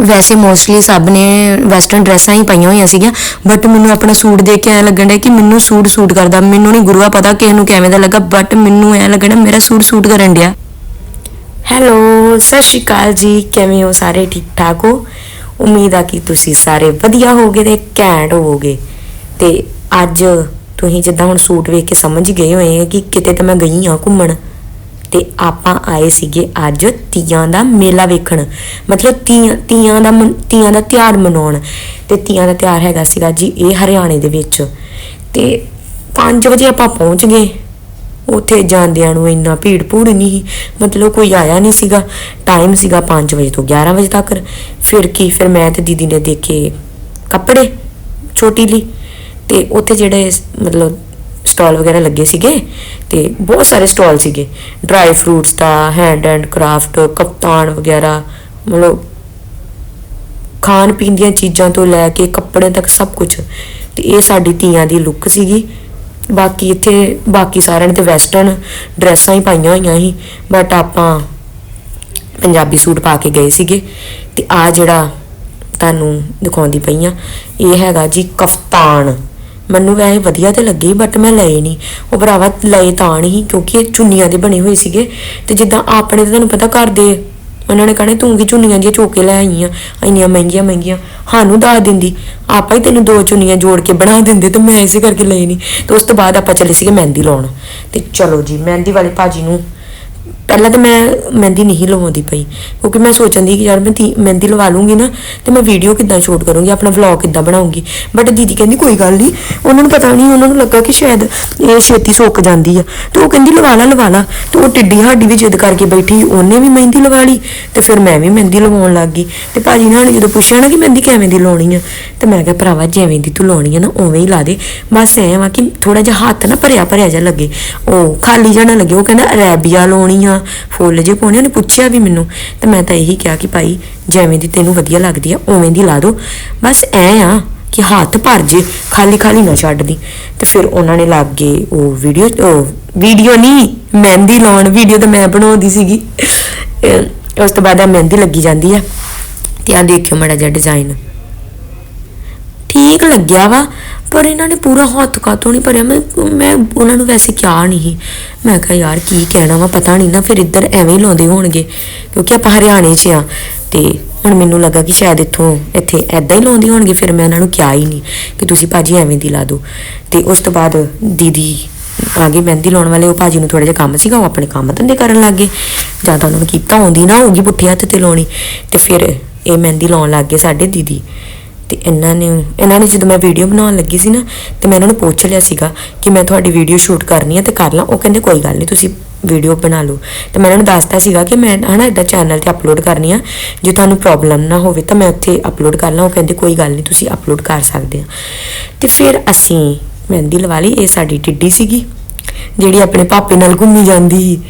ਵੈਸੇ ਮੋਸਟਲੀ ਸਭ ਨੇ ਵੈਸਟਰਨ ਡਰੈਸਾਂ ਹੀ ਪਾਈਆਂ ਹੋਈਆਂ ਸੀਗੀਆਂ ਬਟ ਮੈਨੂੰ ਆਪਣਾ ਸੂਟ ਦੇਖ ਕੇ ਐ ਲੱਗਣ ਡਿਆ ਕਿ ਮੈਨੂੰ ਸੂਟ ਸੂਟ ਕਰਦਾ, ਮੈਨੂੰ ਨਹੀਂ ਗੁਰੂਆ ਪਤਾ ਕਿਸ ਨੂੰ ਕਿਵੇਂ ਦਾ ਲੱਗਾ ਬਟ ਮੈਨੂੰ ਐ ਲੱਗਣ ਮੇਰਾ ਸੂਟ ਸੂਟ ਕਰਨ ਡਿਆ। ਹੈਲੋ ਸਤਿ ਸ਼੍ਰੀ ਅਕਾਲ ਜੀ, ਕਿਵੇਂ ਹੋ ਸਾਰੇ? ਠੀਕ ਠਾਕ ਹੋ? ਉਮੀਦ ਆ ਕਿ ਤੁਸੀਂ ਸਾਰੇ ਵਧੀਆ ਹੋਗੇ ਤੇ ਘੈਂਟ ਹੋਵੋਗੇ। ਤੇ ਅੱਜ ਤੁਸੀਂ ਜਿੱਦਾਂ ਹੁਣ ਸੂਟ ਵੇਖ ਕੇ ਸਮਝ ਗਏ ਹੋਏ ਕਿ ਕਿਤੇ ਤਾਂ ਮੈਂ ਗਈ ਆ ਘੁੰਮਣ। ਤੇ ਆਪਾਂ ਆਏ ਸੀਗੇ ਅੱਜ ਤੀਆਂ ਦਾ ਮੇਲਾ ਵੇਖਣ। ਮਤਲਬ ਤੀਆਂ ਤੀਆਂ ਦਾ ਮਨ- ਤੀਆਂ ਦਾ ਤਿਉਹਾਰ ਮਨਾਉਣ। ਤੇ ਤੀਆਂ ਦਾ ਤਿਉਹਾਰ ਹੈਗਾ ਸੀਗਾ ਜੀ ਇਹ ਹਰਿਆਣੇ ਦੇ ਵਿੱਚ। ਤੇ 5 ਵਜੇ ਆਪਾਂ ਪਹੁੰਚ ਗਏ। ਉੱਥੇ ਜਾਂਦਿਆਂ ਨੂੰ ਇੰਨਾ ਭੀੜ ਭੂੜ ਨਹੀਂ ਸੀ। ਮਤਲਬ ਕੋਈ ਆਇਆ ਨਹੀਂ ਸੀਗਾ। ਟਾਈਮ ਸੀਗਾ 5 ਵਜੇ ਤੋਂ 11 ਵਜੇ ਤੱਕ। ਫਿਰ ਕੀ, ਫਿਰ ਮੈਂ ਤੇ ਦੀਦੀ ਨੇ ਦੇਖੇ ਕੱਪੜੇ ਛੋਟੀ ਲਈ। ਤੇ ਉੱਥੇ ਜਿਹੜੇ ਮਤਲਬ ਸਟਾਲ ਵਗੈਰਾ ਲੱਗੇ ਸੀਗੇ ਤੇ ਬਹੁਤ ਸਾਰੇ ਸਟਾਲ ਸੀਗੇ। ਡਰਾਈ ਫਰੂਟਸ ਦਾ ਹੈਂਡ ਐਂਡ ਕਰਾਫਟ ਕਪਤਾਨ ਵਗੈਰਾ, ਮਤਲਬ ਖਾਣ ਪੀਣ ਦੀਆਂ ਚੀਜ਼ਾਂ ਤੋਂ ਲੈ ਕੇ ਕੱਪੜੇ ਤੱਕ ਸਭ ਕੁਝ ਤੇ ਇਹ ਸਾਡੀ ਤੀਆਂ ਦੀ ਲੁੱਕ ਸੀਗੀ। ਬਾਕੀ ਇੱਥੇ, ਬਾਕੀ ਸਾਰਿਆਂ ਨੇ ਤੇ ਵੈਸਟਰਨ ਡਰੈਸਾਂ ਹੀ ਪਾਈਆਂ ਹੋਈਆਂ ਸੀ। ਬਟ ਆਪਾਂ ਪੰਜਾਬੀ ਸੂਟ ਪਾ ਕੇ ਗਏ ਸੀਗੇ। ਤੇ ਆ ਜਿਹੜਾ ਤੁਹਾਨੂੰ ਦਿਖਾਉਂਦੀ ਪਈ ਆ ਇਹ ਹੈਗਾ ਜੀ ਕਫਤਾਨ। ਮੈਨੂੰ ਵੈਸੇ ਵਧੀਆ ਤੇ ਲੱਗੇ ਬਟ ਮੈਂ ਲਏ ਨਹੀਂ ਉਹ ਭਰਾਵਾ ਲਏ ਤਾਂ ਨਹੀਂ ਕਿਉਂਕਿ ਇਹ ਚੁੰਨੀਆਂ ਦੇ ਬਣੇ ਹੋਏ ਸੀਗੇ। ਤੇ ਜਿੱਦਾਂ ਆਪਣੇ ਤੇ ਤੁਹਾਨੂੰ ਪਤਾ ਕਰਦੇ ਉਹਨਾਂ ਨੇ ਕਹਣੇ, ਤੂੰ ਕੀ ਚੁੰਨੀਆਂ ਦੀਆਂ ਚੋਕੇ ਲੈ ਆਈ ਆਈਆਂ, ਇੰਨੀਆਂ ਮਹਿੰਗੀਆਂ ਮਹਿੰਗੀਆਂ। ਸਾਨੂੰ ਦੱਸ ਦਿੰਦੀ, ਆਪਾਂ ਹੀ ਤੈਨੂੰ ਦੋ ਚੁੰਨੀਆਂ ਜੋੜ ਕੇ ਬਣਾ ਦਿੰਦੇ ਤੇ ਮੈਂ ਇਸੇ ਕਰਕੇ ਲਈ ਨਹੀਂ ਤੇ ਉਸ ਤੋਂ ਬਾਅਦ ਆਪਾਂ ਚੱਲੇ ਸੀਗੇ ਮਹਿੰਦੀ ਲਾਉਣ। ਤੇ ਚਲੋ ਜੀ, ਮਹਿੰਦੀ ਵਾਲੇ ਭਾਜੀ ਨੂੰ ਪਹਿਲਾਂ ਤਾਂ ਮੈਂ ਮਹਿੰਦੀ ਨਹੀਂ ਲਵਾਉਂਦੀ ਪਈ, ਕਿਉਂਕਿ ਮੈਂ ਸੋਚਦੀ ਕਿ ਯਾਰ ਮੈਂ ਤੀ- ਮਹਿੰਦੀ ਲਵਾ ਲੂੰਗੀ ਨਾ, ਤੇ ਮੈਂ ਵੀਡੀਓ ਕਿੱਦਾਂ ਸ਼ੂਟ ਕਰੂੰਗੀ, ਆਪਣਾ ਵਲੌਗ ਕਿੱਦਾਂ ਬਣਾਉਂਗੀ। ਬਟ ਦੀਦੀ ਕਹਿੰਦੀ ਕੋਈ ਗੱਲ ਨਹੀਂ, ਉਹਨਾਂ ਨੂੰ ਪਤਾ ਨਹੀਂ, ਉਹਨਾਂ ਨੂੰ ਲੱਗਾ ਕਿ ਸ਼ਾਇਦ ਇਹ ਛੇਤੀ ਸੁੱਕ ਜਾਂਦੀ ਆ। ਤੇ ਉਹ ਕਹਿੰਦੀ ਲਵਾ ਲਾ ਲਵਾ ਲਾ। ਤੇ ਉਹ ਟਿੱਡੀ ਸਾਡੀ ਵੀ ਜਿੱਦ ਕਰਕੇ ਬੈਠੀ, ਉਹਨੇ ਵੀ ਮਹਿੰਦੀ ਲਵਾ ਲਈ, ਤੇ ਫਿਰ ਮੈਂ ਵੀ ਮਹਿੰਦੀ ਲਵਾਉਣ ਲੱਗ ਗਈ। ਤੇ ਭਾਜੀ ਨੇ ਸਾਨੂੰ ਜਦੋਂ ਪੁੱਛਿਆ ਨਾ ਕਿ ਮਹਿੰਦੀ ਕਿਵੇਂ ਦੀ ਲਾਉਣੀ ਆ, ਤੇ ਮੈਂ ਕਿਹਾ, ਭਰਾਵਾ ਜਿਵੇਂ ਦੀ ਤੂੰ ਲਾਉਣੀ ਆ ਨਾ, ਉਵੇਂ ਹੀ ਲਾ ਦੇ। ਬਸ ਐਂ ਵਾ ਕਿ ਥੋੜਾ ਜਿਹਾ ਹੱਥ ਨਾ ਭਰਿਆ ਭਰਿਆ ਜਿਹਾ ਲੱਗੇ। ਉਹ ਖਾਲੀ ਜਿਹਾ ਨਾ ਲੱਗੇ, ਉਹ ਕਹਿੰਦਾ, ਅਰੇਬੀਆ ਲਾਉਣੀ ਆ ਫੁੱਲ ਜੇ ਪਾਉਣੇ ਉਹਨੇ ਪੁੱਛਿਆ ਵੀ ਮੈਨੂੰ। ਤੇ ਮੈਂ ਤਾਂ ਇਹੀ ਕਿਹਾ ਕਿ ਭਾਈ, ਜਿਵੇਂ ਦੀ ਤੈਨੂੰ ਵਧੀਆ ਲੱਗਦੀ ਆ, ਉਵੇਂ ਦੀ ਲਾ ਦੋ ਬਸ ਐ ਆ ਕਿ ਹੱਥ ਭਰ ਜੇ, ਖਾਲੀ ਖਾਲੀ ਨਾ ਛੱਡ ਦੀ ਤੇ ਫਿਰ ਉਹਨਾਂ ਨੇ ਲੱਗ ਗਏ ਉਹ ਵੀਡੀਓ ਵੀਡੀਓ ਨਹੀਂ, ਮਹਿੰਦੀ ਲਾਉਣ ਵੀਡੀਓ ਤਾਂ ਮੈਂ ਬਣਾਉਂਦੀ ਸੀਗੀ। ਅਹ ਉਸ ਤੋਂ ਬਾਅਦ ਆ ਮਹਿੰਦੀ ਲੱਗੀ ਜਾਂਦੀ ਆ। ਤੇ ਆ ਦੇਖਿਓ ਮੜਾ ਜਿਹਾ ਡਿਜ਼ਾਈਨ ਠੀਕ ਲੱਗਿਆ ਵਾ। ਪਰ ਇਹਨਾਂ ਨੇ ਪੂਰਾ ਹੱਥ ਕਾਤੋਂ ਨਹੀਂ ਭਰਿਆ। ਮੈਂ ਮੈਂ ਉਹਨਾਂ ਨੂੰ ਵੈਸੇ ਕਿਹਾ ਨਹੀਂ ਸੀ। ਮੈਂ ਕਿਹਾ, ਯਾਰ ਕੀ ਕਹਿਣਾ ਵਾ, ਪਤਾ ਨਹੀਂ ਨਾ, ਫਿਰ ਇੱਧਰ ਐਵੇਂ ਹੀ ਲਾਉਂਦੇ ਹੋਣਗੇ, ਕਿਉਂਕਿ ਆਪਾਂ ਹਰਿਆਣੇ 'ਚ ਆ। ਤੇ ਹੁਣ ਮੈਨੂੰ ਲੱਗਾ ਕਿ ਸ਼ਾਇਦ ਇੱਥੋਂ ਇੱਥੇ ਐਦਾਂ ਹੀ ਲਾਉਂਦੇ ਹੋਣਗੇ, ਫਿਰ ਮੈਂ ਇਹਨਾਂ ਨੂੰ ਕਿਹਾ ਹੀ ਨਹੀਂ ਕਿ ਤੁਸੀਂ ਭਾਜੀ ਐਵੇਂ ਦੀ ਲਾ ਦਿਓ। ਤੇ ਉਸ ਤੋਂ ਬਾਅਦ ਦੀਦੀ ਆ ਗਏ ਮਹਿੰਦੀ ਲਾਉਣ ਵਾਲੇ, ਉਹ ਭਾਜੀ ਨੂੰ ਥੋੜਾ ਜਿਹਾ ਕੰਮ ਸੀਗਾ, ਉਹ ਆਪਣੇ ਕੰਮ ਧੰਦੇ ਕਰਨ ਲੱਗ ਗਏ। ਜਾਂ ਤਾਂ ਉਹਨਾਂ ਨੂੰ ਕੀਤਾ, ਆਉਂਦੀ ਨਾ ਹੋਊਗੀ ਪੁੱਠੇ ਹੱਥ ਤੇ ਲਾਉਣੀ। ਤੇ ਫਿਰ ਇਹ ਮਹਿੰਦੀ ਲਾਉਣ ਲੱਗ ਗਏ ਸਾਡੇ ਦੀਦੀ। ਤੇ ਇਹਨਾਂ ਨੇ ਇਹਨਾਂ ਨੇ ਜਦੋਂ ਮੈਂ ਵੀਡੀਓ ਬਣਾਉਣ ਲੱਗੀ ਸੀ ਨਾ, ਤੇ ਮੈਂ ਇਹਨਾਂ ਨੂੰ ਪੁੱਛ ਲਿਆ ਸੀਗਾ ਕਿ ਮੈਂ ਤੁਹਾਡੀ ਵੀਡੀਓ ਸ਼ੂਟ ਕਰਨੀ ਹੈ ਤੇ ਕਰ ਲਾਂ। ਉਹ ਕਹਿੰਦੇ, ਕੋਈ ਗੱਲ ਨਹੀਂ, ਤੁਸੀਂ ਵੀਡੀਓ ਬਣਾ ਲਓ। ਤੇ ਮੈਂ ਇਹਨਾਂ ਨੂੰ ਦੱਸਤਾ ਸੀਗਾ ਕਿ ਮੈਂ ਹਨਾ ਇਦਾਂ ਚੈਨਲ ਤੇ ਅਪਲੋਡ ਕਰਨੀ ਆ। ਜੇ ਤੁਹਾਨੂੰ ਪ੍ਰੋਬਲਮ ਨਾ ਹੋਵੇ ਤਾਂ ਮੈਂ ਉੱਥੇ ਅਪਲੋਡ ਕਰ ਲਾਂ। ਉਹ ਕਹਿੰਦੇ, ਕੋਈ ਗੱਲ ਨਹੀਂ, ਤੁਸੀਂ ਅਪਲੋਡ ਕਰ ਸਕਦੇ ਆ। ਤੇ ਫਿਰ ਅਸੀਂ ਮਹਿੰਦੀ ਲਵਾ ਲਈ। ਇਹ ਸਾਡੀ ਟਿੱਡੀ ਸੀਗੀ, ਜਿਹੜੀ ਆਪਣੇ ਪਾਪੇ ਨਾਲ ਘੁੰਮੀ ਜਾਂਦੀ ਸੀ।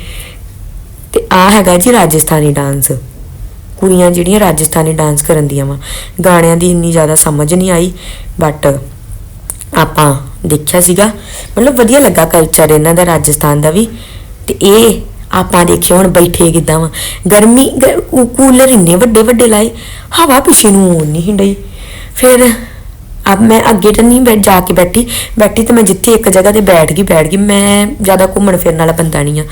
ਤੇ ਆ ਹੈਗਾ ਜੀ ਰਾਜਸਥਾਨੀ ਡਾਂਸ ਕੁੜੀਆਂ ਜਿਹੜੀਆਂ ਰਾਜਸਥਾਨੀ ਡਾਂਸ ਕਰਨ ਦੀਆਂ ਵਾ। ਗਾਣਿਆਂ ਦੀ ਇੰਨੀ ਜ਼ਿਆਦਾ ਸਮਝ ਨਹੀਂ ਆਈ ਬਟ ਆਪਾਂ ਦੇਖਿਆ ਸੀਗਾ। ਮਤਲਬ ਵਧੀਆ ਲੱਗਾ ਕਲਚਰ ਇਹਨਾਂ ਦਾ, ਰਾਜਸਥਾਨ ਦਾ ਵੀ। ਤੇ ਇਹ ਆਪਾਂ ਦੇਖਿਓ ਹੁਣ ਬੈਠੇ ਕਿਦਾਂ ਵਾ। ਗਰਮੀ ਕੂਲਰ ਇੰਨੇ ਵੱਡੇ ਵੱਡੇ ਲਾਏ। ਹਵਾ ਪਿੱਛੇ ਨੂੰ ਆਉਣ ਨਹੀਂ ਹਿੰਡਈ ਫਿਰ ਅਬ ਮੈਂ ਅੱਗੇ ਤਾਂ ਨਹੀਂ ਬੈਠ ਜਾ ਕੇ ਬੈਠੀ ਬੈਠੀ ਤਾਂ ਮੈਂ ਜਿੱਥੇ ਇੱਕ ਜਗ੍ਹਾ ਤੇ ਬੈਠ ਗਈ ਬੈਠ ਗਈ ਮੈਂ ਜ਼ਿਆਦਾ ਘੁੰਮਣ ਫਿਰਨ ਵਾਲਾ ਬੰਦਾ ਨਹੀਂ ਆ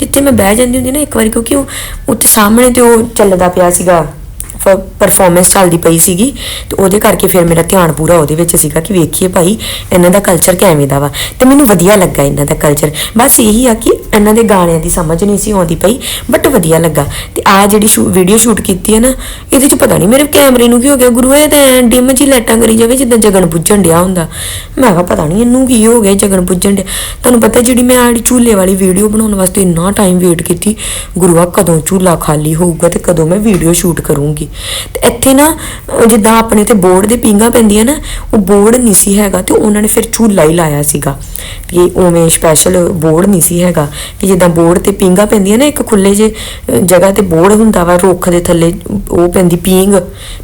ਜਿੱਥੇ ਮੈਂ ਬਹਿ ਜਾਂਦੀ ਹੁੰਦੀ ਨਾ ਇੱਕ ਵਾਰੀ ਕਿਉਂਕਿ ਉਹ ਉੱਥੇ ਸਾਹਮਣੇ ਤੇ ਉਹ ਚੱਲਦਾ ਪਿਆ ਸੀਗਾ ਪਰਫਾਰਮੈਂਸ ਚੱਲਦੀ ਪਈ ਸੀਗੀ ਤੇ ਉਹਦੇ ਕਰਕੇ ਫਿਰ ਮੇਰਾ ਧਿਆਨ ਪੂਰਾ ਉਹਦੇ ਵਿੱਚ ਸੀਗਾ ਕਿ ਵੇਖੀਏ ਭਾਈ, ਇਹਨਾਂ ਦਾ ਕਲਚਰ ਕਿਵੇਂ ਦਾ ਵਾ ਤੇ ਮੈਨੂੰ ਵਧੀਆ ਲੱਗਾ ਇਹਨਾਂ ਦਾ ਕਲਚਰ ਬਸ ਇਹੀ ਆ ਕਿ ਇਹਨਾਂ ਦੇ ਗਾਣਿਆਂ ਦੀ ਸਮਝ ਨਹੀਂ ਸੀ ਆਉਂਦੀ ਪਈ ਬਟ ਵਧੀਆ ਲੱਗਾ। ਤੇ ਆ ਜਿਹੜੀ ਵੀਡੀਓ ਸ਼ੂਟ ਕੀਤੀ ਹੈ ਨਾ, ਇਹਦੇ ਚ ਪਤਾ ਨਹੀਂ ਮੇਰੇ ਕੈਮਰੇ ਨੂੰ ਕੀ ਹੋ ਗਿਆ, ਗੁਰੂ ਇਹ ਤਾਂ ਡਿਮ ਜੀ ਲਾਈਟਾਂ ਕਰੀ ਜਾਵੇ ਜਿੱਦਾਂ ਜਗਨ ਪੁੱਜਣ ਡਿਆ ਹੁੰਦਾ। ਮੈਂ ਕਿਹਾ ਪਤਾ ਨਹੀਂ ਇਹਨੂੰ ਕੀ ਹੋ ਗਿਆ ਜਗਨ ਪੁੱਜਣ ਡਿਆ। ਤੁਹਾਨੂੰ ਪਤਾ ਜਿਹੜੀ ਮੈਂ ਆੜੀ ਝੂਲੇ ਵਾਲੀ ਵੀਡੀਓ ਬਣਾਉਣ ਵਾਸਤੇ ਇੰਨਾ ਟਾਈਮ ਵੇਟ ਕੀਤੀ, ਗੁਰੂਆ ਕਦੋਂ ਝੂਲਾ ਖਾਲੀ ਹੋਊਗਾ ਤੇ ਕਦੋਂ ਮੈਂ ਵੀਡੀਓ ਸ਼ੂਟ ਕਰੂੰਗੀ। ਤੇ ਇੱਥੇ ਨਾ ਜਿੱਦਾਂ ਆਪਣੇ ਤੇ ਬੋਰਡ ਦੇ ਪਿੰਗਾ ਪੈਂਦੀਆਂ ਨਾ, ਉਹ ਬੋਰਡ ਨਹੀਂ ਸੀ ਹੈਗਾ ਤੇ ਉਹਨਾਂ ਨੇ ਫਿਰ ਝੂਲਾ ਹੀ ਲਾਇਆ ਸੀਗਾ ਕਿ ਉਵੇਂ ਸਪੈਸ਼ਲ ਬੋਰਡ ਨਹੀਂ ਸੀ ਹੈਗਾ ਕਿ ਜਿੱਦਾਂ ਬੋਰਡ ਤੇ ਪਿੰਗਾ ਪੈਂਦੀਆਂ ਨਾ, ਇੱਕ ਖੁੱਲੇ ਜੇ ਜਗ੍ਹਾ ਤੇ ਬੋਰਡ ਹੁੰਦਾ ਵਾ ਰੁੱਖ ਦੇ ਥੱਲੇ, ਉਹ ਪੈਂਦੀ ਪੀਂਗ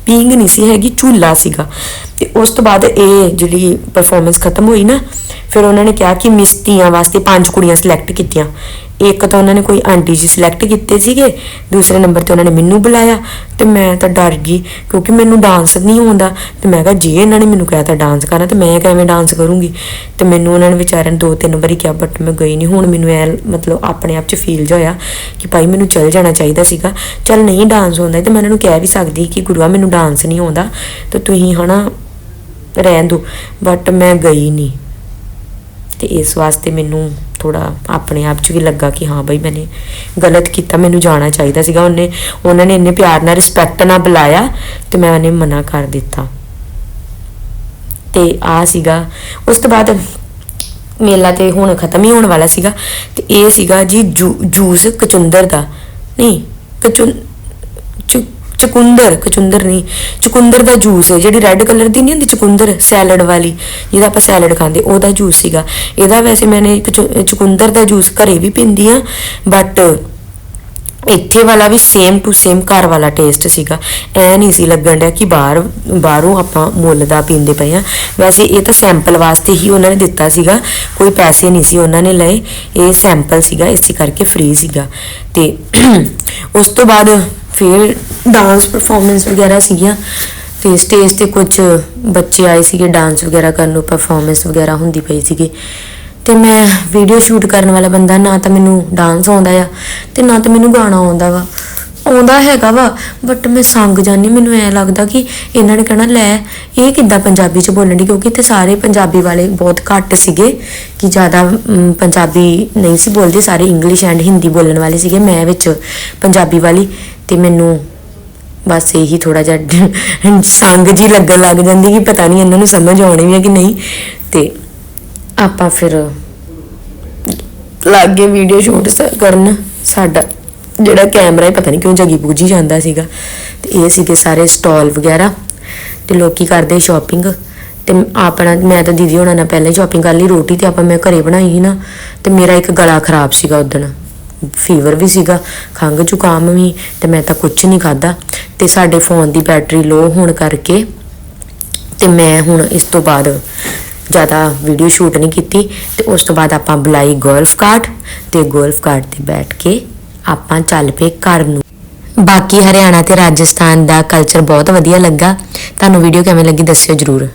ਪੀਂਗ ਨਹੀਂ ਸੀ ਹੈਗੀ, ਝੂਲਾ ਸੀਗਾ। ਤੇ ਉਸ ਤੋਂ ਬਾਅਦ ਇਹ ਜਿਹੜੀ ਪਰਫਾਰਮੈਂਸ ਖਤਮ ਹੋਈ ਨਾ, ਫਿਰ ਉਹਨਾਂ ਨੇ ਕਿਹਾ ਕਿ ਮਿਸਤੀਆਂ ਵਾਸਤੇ ਪੰਜ ਕੁੜੀਆਂ ਸਿਲੈਕਟ ਕੀਤੀਆਂ। ਇੱਕ ਤਾਂ ਉਹਨਾਂ ਨੇ ਕੋਈ ਆਂਟੀ ਜੀ ਸਿਲੈਕਟ ਕੀਤੇ ਸੀਗੇ, ਦੂਸਰੇ ਨੰਬਰ ਤੇ ਉਹਨਾਂ ਨੇ ਮੈਨੂੰ ਬੁਲਾਇਆ ਤੇ ਮੈਂ ਤਾਂ ਡਰ ਗਈ ਕਿਉਂਕਿ ਮੈਨੂੰ ਡਾਂਸ ਨਹੀਂ ਆਉਂਦਾ। ਤੇ ਮੈਂ ਕਿਹਾ ਜੇ ਇਹਨਾਂ ਨੇ ਮੈਨੂੰ ਕਿਹਾ ਤਾਂ ਡਾਂਸ ਕਰਨਾ ਤੇ ਮੈਂ ਕਿਵੇਂ ਡਾਂਸ ਕਰੂੰਗੀ? ਤੇ ਮੈਨੂੰ ਉਹਨਾਂ ਨੇ ਵਿਚਾਰਿਆਂ ਨੇ ਦੋ ਤਿੰਨ ਵਾਰੀ ਕਿਹਾ ਬਟ ਮੈਂ ਗਈ ਨਹੀਂ। ਹੁਣ ਮੈਨੂੰ ਐ ਮਤਲਬ ਆਪਣੇ ਆਪ 'ਚ ਫੀਲ ਜਿਹਾ ਹੋਇਆ ਕਿ ਭਾਈ ਮੈਨੂੰ ਚੱਲ ਜਾਣਾ ਚਾਹੀਦਾ ਸੀਗਾ। ਚੱਲ ਨਹੀਂ ਡਾਂਸ ਆਉਂਦਾ ਤੇ ਮੈਂ ਇਹਨਾਂ ਨੂੰ ਕਹਿ ਵੀ ਸਕਦੀ ਕਿ ਗੁਰੂਆ, ਮੈਨੂੰ ਡਾਂਸ ਨਹੀਂ ਆਉਂਦਾ। ਤੇ ਤੁਸੀਂ ਹਨਾ ਰਹਿਣ ਦਿਓ। ਬਟ ਮੈਂ ਗਈ ਨਹੀਂ। ਤੇ ਇਸ ਵਾਸਤੇ ਮੈਨੂੰ ਥੋੜਾ ਆਪਣੇ ਆਪ 'ਚ ਵੀ ਲੱਗਾ ਕਿ ਹਾਂ ਬਈ ਮੈਨੇ ਗਲਤ ਕੀਤਾ, ਮੈਨੂੰ ਜਾਣਾ ਚਾਹੀਦਾ ਸੀਗਾ। ਉਹਨੇ, ਉਹਨਾਂ ਨੇ ਇੰਨੇ ਪਿਆਰ ਨਾਲ ਰਿਸਪੈਕਟ ਨਾਲ ਬੁਲਾਇਆ ਤੇ ਮੈਂ ਉਹਨੇ ਮਨਾ ਕਰ ਦਿੱਤਾ। ਤੇ ਆ ਸੀਗਾ। ਉਸ ਤੋਂ ਬਾਅਦ ਮੇਲਾ ਤੇ ਹੁਣ ਖਤਮ ਹੀ ਹੋਣ ਵਾਲਾ ਸੀਗਾ ਤੇ ਇਹ ਸੀਗਾ ਜੀ ਜੂ- ਜੂਸ ਕਚੁੰਦਰ ਦਾ। ਨਹੀਂ, ਕਚੁੰ ਚਕੁੰਦਰ ਕਚੁੰਦਰ ਨਹੀਂ, ਚਕੁੰਦਰ ਦਾ ਜੂਸ ਹੈ, ਜਿਹੜੀ ਰੈੱਡ ਕਲਰ ਦੀ ਨਹੀਂ ਹੁੰਦੀ ਚਕੁੰਦਰ ਸੈਲਡ ਵਾਲੀ, ਜਿਹਦਾ ਆਪਾਂ ਸੈਲਡ ਖਾਂਦੇ, ਉਹਦਾ ਜੂਸ ਸੀਗਾ। ਇਹਦਾ ਵੈਸੇ ਮੈਨੇ ਕਚੁ- ਚੁਕੰਦਰ ਦਾ ਜੂਸ ਘਰੇ ਵੀ ਪੀਂਦੀ ਆ ਬਟ ਇੱਥੇ ਵਾਲਾ ਵੀ ਸੇਮ ਟੂ ਸੇਮ ਘਰ ਵਾਲਾ ਟੇਸਟ ਸੀਗਾ। ਐ ਨਹੀਂ ਸੀ ਲੱਗਣ ਡਿਆ ਕਿ ਬਾਹਰ, ਬਾਹਰੋਂ ਆਪਾਂ ਮੁੱਲ ਦਾ ਪੀਂਦੇ ਪਏ ਆ ਵੈਸੇ ਇਹ ਤਾਂ ਸੈਂਪਲ ਵਾਸਤੇ ਹੀ ਉਹਨਾਂ ਨੇ ਦਿੱਤਾ ਸੀਗਾ, ਕੋਈ ਪੈਸੇ ਨਹੀਂ ਸੀ ਉਹਨਾਂ ਨੇ ਲਏ, ਇਹ ਸੈਂਪਲ ਸੀਗਾ, ਇਸੇ ਕਰਕੇ ਫ੍ਰੀ ਸੀਗਾ। ਤੇ ਉਸ ਤੋਂ ਬਾਅਦ ਫਿਰ ਡਾਂਸ ਪਰਫਾਰਮੈਂਸ ਵਗੈਰਾ ਸੀਗੀਆਂ, ਤੇ ਸਟੇਜ ਤੇ ਕੁਝ ਬੱਚੇ ਆਏ ਸੀਗੇ ਡਾਂਸ ਵਗੈਰਾ ਕਰਨ ਨੂੰ ਪਰਫਾਰਮੈਂਸ ਵਗੈਰਾ ਹੁੰਦੀ ਪਈ ਸੀਗੀ। ਤੇ ਮੈਂ ਵੀਡੀਓ ਸ਼ੂਟ ਕਰਨ ਵਾਲਾ ਬੰਦਾ, ਨਾ ਤਾਂ ਮੈਨੂੰ ਡਾਂਸ ਆਉਂਦਾ ਆ, ਤੇ ਨਾ ਤਾਂ ਮੈਨੂੰ ਗਾਣਾ ਆਉਂਦਾ ਵਾ। ਆਉਂਦਾ ਹੈਗਾ ਵਾ ਬਟ ਮੈਂ ਸੰਗ ਜਾਨੀ ਮੈਨੂੰ ਐ ਲੱਗਦਾ ਕਿ ਇਹਨਾਂ ਨੇ ਕਹਿਣਾ, ਲੈ, ਇਹ ਕਿੱਦਾਂ ਪੰਜਾਬੀ ਚ ਬੋਲਣ ਦੀ ਕਿਉਂਕਿ ਇੱਥੇ ਸਾਰੇ ਪੰਜਾਬੀ ਵਾਲੇ ਬਹੁਤ ਘੱਟ ਸੀਗੇ, ਕਿ ਜ਼ਿਆਦਾ ਪੰਜਾਬੀ ਨਹੀਂ ਸੀ ਬੋਲਦੇ, ਸਾਰੇ ਇੰਗਲਿਸ਼ ਐਂਡ ਹਿੰਦੀ ਬੋਲਣ ਵਾਲੇ ਸੀਗੇ, ਮੈਂ ਵਿੱਚ ਪੰਜਾਬੀ ਵਾਲੀ। ਤੇ ਮੈਨੂੰ ਬਸ ਇਹੀ ਥੋੜਾ ਜਿਹਾ ਸੰਗ ਜੀ ਲੱਗਣ ਲੱਗ ਜਾਂਦੀ ਕਿ ਪਤਾ ਨਹੀਂ ਇਹਨਾਂ ਨੂੰ ਸਮਝ ਆਉਣੀ ਵੀ ਹੈ ਕਿ ਨਹੀਂ। ਤੇ ਆਪਾਂ ਫਿਰ ਲੱਗੇ ਵੀਡੀਓ ਸ਼ੂਟ ਕਰਨ। ਸਾਡਾ ਜਿਹੜਾ ਕੈਮਰਾ ਹੈ ਪਤਾ ਨਹੀਂ ਕਿਉਂ ਜਗੀ ਬੂਝੀ ਜਾਂਦਾ ਸੀਗਾ। ਤੇ ਇਹ ਸੀਗੇ ਸਾਰੇ ਸਟਾਲ ਵਗੈਰਾ ਤੇ ਲੋਕੀ ਕਰਦੇ ਸ਼ਾਪਿੰਗ ਤੇ ਆਪਣਾ, ਮੈਂ ਤਾਂ ਦੀਦੀ ਹੋਣਾ ਨਾਲ ਪਹਿਲੇ ਸ਼ਾਪਿੰਗ ਕਰ ਲਈ ਰੋਟੀ ਤੇ ਆਪਾਂ ਮੈਂ ਘਰੇ ਬਣਾਈ ਸੀ ਨਾ। ਤੇ ਮੇਰਾ ਇੱਕ ਗਲਾ ਖਰਾਬ ਸੀਗਾ ਉਦੋਂ ਫੀਵਰ ਵੀ ਸੀਗਾ, ਖੰਘ ਜ਼ੁਕਾਮ ਵੀ, ਤੇ ਮੈਂ ਤਾਂ ਕੁਝ ਨਹੀਂ ਖਾਦਾ ਤੇ ਸਾਡੇ ਫੋਨ ਦੀ ਬੈਟਰੀ ਲੋ ਹੋਣ ਕਰਕੇ ਤੇ ਮੈਂ ਹੁਣ ਇਸ ਤੋਂ ਬਾਅਦ ਜ਼ਿਆਦਾ ਵੀਡੀਓ ਸ਼ੂਟ ਨਹੀਂ ਕੀਤੀ। ਤੇ ਉਸ ਤੋਂ ਬਾਅਦ ਆਪਾਂ ਬੁਲਾਈ ਗੋਲਫ ਕਾਰਟ ਤੇ ਗੋਲਫ ਕਾਰਟ ਤੇ ਬੈਠ ਕੇ ਆਪਾਂ ਚੱਲ ਪਏ ਘਰ ਨੂੰ। ਬਾਕੀ ਹਰਿਆਣਾ ਤੇ ਰਾਜਸਥਾਨ ਦਾ ਕਲਚਰ ਬਹੁਤ ਵਧੀਆ ਲੱਗਾ। ਤੁਹਾਨੂੰ ਵੀਡੀਓ ਕਿਵੇਂ ਲੱਗੀ ਦੱਸਿਓ ਜਰੂਰ।